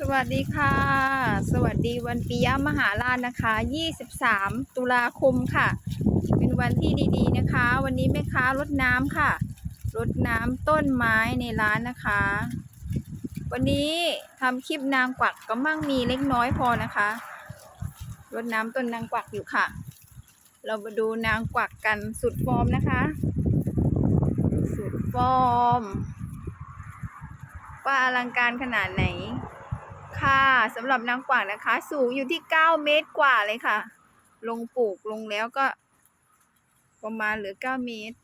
สวัสดีค่ะ สวัสดีวันปิยมหาราชนะคะ 23 ตุลาคมค่ะ เป็นวันที่ดีๆนะคะ วันนี้แม่ค้ารดน้ำค่ะรดน้ำต้นไม้ในร้านนะคะ วันนี้ทำคลิปนางกวักก็มั่งมีเล็กน้อยพอนะคะรดน้ำต้นนางกวักอยู่ค่ะ เรามาดูนางกวักกันสุดฟอร์มนะคะ สุดฟอร์มว่าอลังการขนาดไหน ค่ะสำหรับนางกวักนะคะ สูงอยู่ที่9เมตรกว่าเลยค่ะ ลงปลูกลงแล้วก็ ประมาณเหลือ9เมตร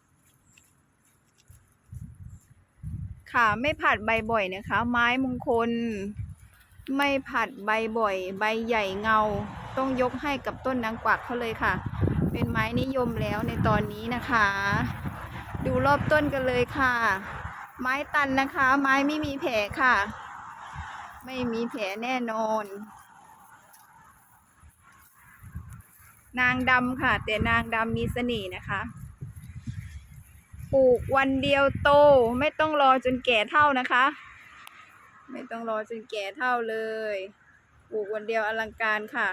ค่ะไม่ผัดใบบ่อยนะคะ ไม้มงคล ไม่ผัดใบบ่อย ใบใหญ่เงา ต้องยกให้กับต้นนางกวักเขาเลยค่ะ เป็นไม้นิยมแล้วในตอนนี้นะคะ ดูรอบต้นกันเลยค่ะ ไม้ตันนะคะ ไม้ไม่มีแผลค่ะ ไม่มีแผลแน่นอน นางดำค่ะ แต่นางดำมีเสน่ห์นะคะ ปลูกวันเดียวโต ไม่ต้องรอจนแก่เท่านะคะ ไม่ต้องรอจนแก่เท่าเลย ปลูกวันเดียวอลังการค่ะ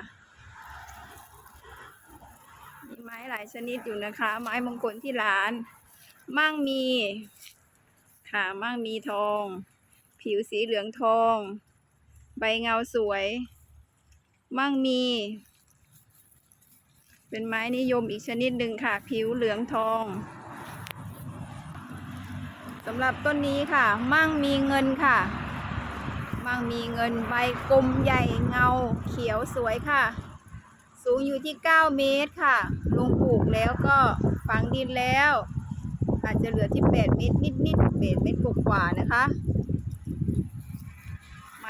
มีไม้หลายชนิดอยู่นะคะ ไม้มงคลที่ร้าน มั่งมีค่ะมั่งมีทอง ผิวสีเหลืองทอง ใบเงาสวย มั่งมี เป็นไม้นิยมอีกชนิดหนึ่งค่ะ ผิวเหลืองทองสำหรับต้นนี้ค่ะ มั่งมีเงินค่ะ มั่งมีเงินใบกลมใหญ่เงาเขียวสวยค่ะ สูงอยู่ที่ 9 เมตรค่ะ ลงปลูกแล้วก็ฝังดินแล้ว อาจจะเหลือที่ 8 เมตรนิดๆ8เมตรกว่าๆนะคะ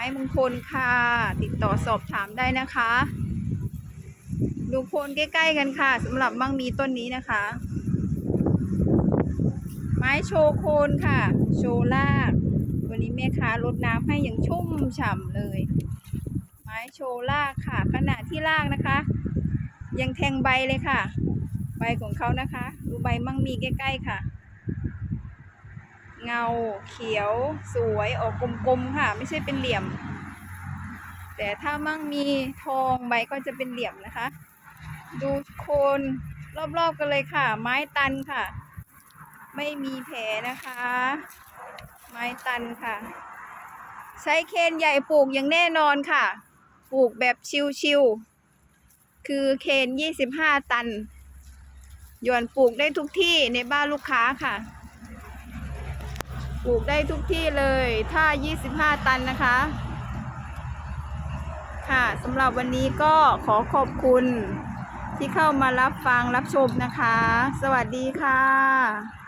ม้มงคลค่ะ ติดต่อสอบถามได้นะคะ ดูโคนใกล้ๆกันค่ะสำหรับมั่งมีต้นนี้นะคะ ไม้โชโคนค่ะ โชว์รากวันนี้แม่ค้ารดน้ำให้อย่างชุ่มฉ่ำเลย ไม้โชว์รากค่ะ ขณะที่รากนะคะ ยังแทงใบเลยค่ะ ใบของเขานะคะ ดูใบมั่งมีใกล้ๆค่ะ เงาเขียวสวยออกกลมๆค่ะ ไม่ใช่เป็นเหลี่ยม แต่ถ้ามั่งมีทองใบก็จะเป็นเหลี่ยมนะคะ ดูโคนรอบๆกันเลยค่ะ ไม้ตันค่ะ ไม่มีแผลนะคะ ไม้ตันค่ะ ใช้เคนใหญ่ปลูกอย่างแน่นอนค่ะ ปลูกแบบชิวๆคือเคน 25 ตันหย่อนปลูกได้ทุกที่ในบ้านลูกค้าค่ะ ลูกได้ทุกที่เลยถ้า 25 ตันนะคะ ค่ะสำหรับวันนี้ก็ขอขอบคุณที่เข้ามารับฟังรับชมนะคะ สวัสดีค่ะ